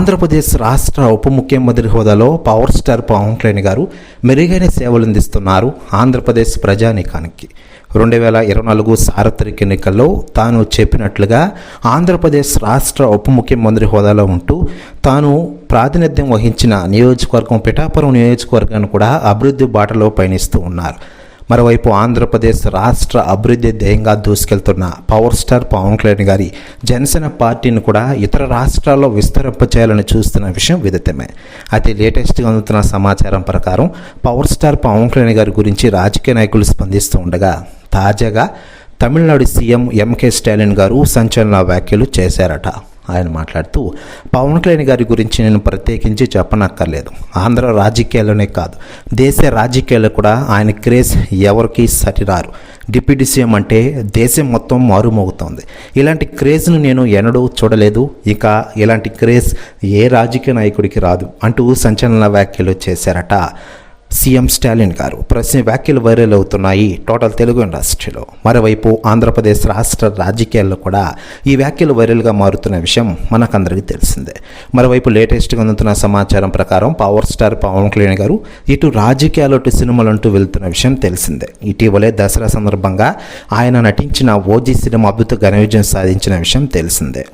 ఆంధ్రప్రదేశ్ రాష్ట్ర ఉప ముఖ్యమంత్రి హోదాలో పవర్ స్టార్ పవన్ కళ్యాణ్ గారు మెరుగైన సేవలు అందిస్తున్నారు ఆంధ్రప్రదేశ్ ప్రజానీకానికి. రెండు వేల ఇరవై నాలుగు సార్వత్రిక ఎన్నికల్లో తాను చెప్పినట్లుగా ఆంధ్రప్రదేశ్ రాష్ట్ర ఉప ముఖ్యమంత్రి హోదాలో ఉంటూ తాను ప్రాతినిధ్యం వహించిన నియోజకవర్గం పిఠాపురం నియోజకవర్గాన్ని కూడా అభివృద్ధి బాటలో పయనిస్తూ ఉన్నారు. మరోవైపు ఆంధ్రప్రదేశ్ రాష్ట్ర అభివృద్ధి ధ్యేయంగా దూసుకెళ్తున్న పవర్ స్టార్ పవన్ కళ్యాణ్ గారి జనసేన పార్టీని కూడా ఇతర రాష్ట్రాల్లో విస్తరింపచేయాలని చూస్తున్న విషయం విదితమే. అయితే లేటెస్ట్గా అందుతున్న సమాచారం ప్రకారం పవర్ స్టార్ పవన్ కళ్యాణ్ గారి గురించి రాజకీయ నాయకులు స్పందిస్తూ ఉండగా తాజాగా తమిళనాడు సీఎం ఎంకే స్టాలిన్ గారు సంచలన వ్యాఖ్యలు చేశారట. ఆయన మాట్లాడుతూ పవన్ కళ్యాణ్ గారి గురించి నేను ప్రత్యేకించి చెప్పనక్కర్లేదు. ఆంధ్ర రాజకీయాల్లోనే కాదు. దేశ రాజకీయాల్లో కూడా ఆయన క్రేజ్ ఎవరికి సరిరారు. డిప్యూటీ సీఎం అంటే దేశం మొత్తం మారుమోగుతోంది. ఇలాంటి క్రేజ్ను నేను ఎన్నడూ చూడలేదు. ఇక ఇలాంటి క్రేజ్ ఏ రాజకీయ నాయకుడికి రాదు అంటూ సంచలన వ్యాఖ్యలు చేశారట. సీఎం స్టాలిన్ గారు ప్రశ్న వ్యాఖ్యలు వైరల్ అవుతున్నాయి టోటల్ తెలుగు ఇండస్ట్రీలో. మరోవైపు ఆంధ్రప్రదేశ్ రాష్ట్ర రాజకీయాల్లో కూడా ఈ వ్యాఖ్యలు వైరల్గా మారుతున్న విషయం మనకందరికీ తెలిసిందే. మరోవైపు లేటెస్ట్గా అందుతున్న సమాచారం ప్రకారం పవర్ స్టార్ పవన్ కళ్యాణ్ గారు ఇటు రాజకీయాలు అటు సినిమాలు అంటూ వెళ్తున్న విషయం తెలిసిందే. ఇటీవలే దసరా సందర్భంగా ఆయన నటించిన ఓజీ సినిమా అద్భుత ఘన విజయం సాధించిన విషయం తెలిసిందే.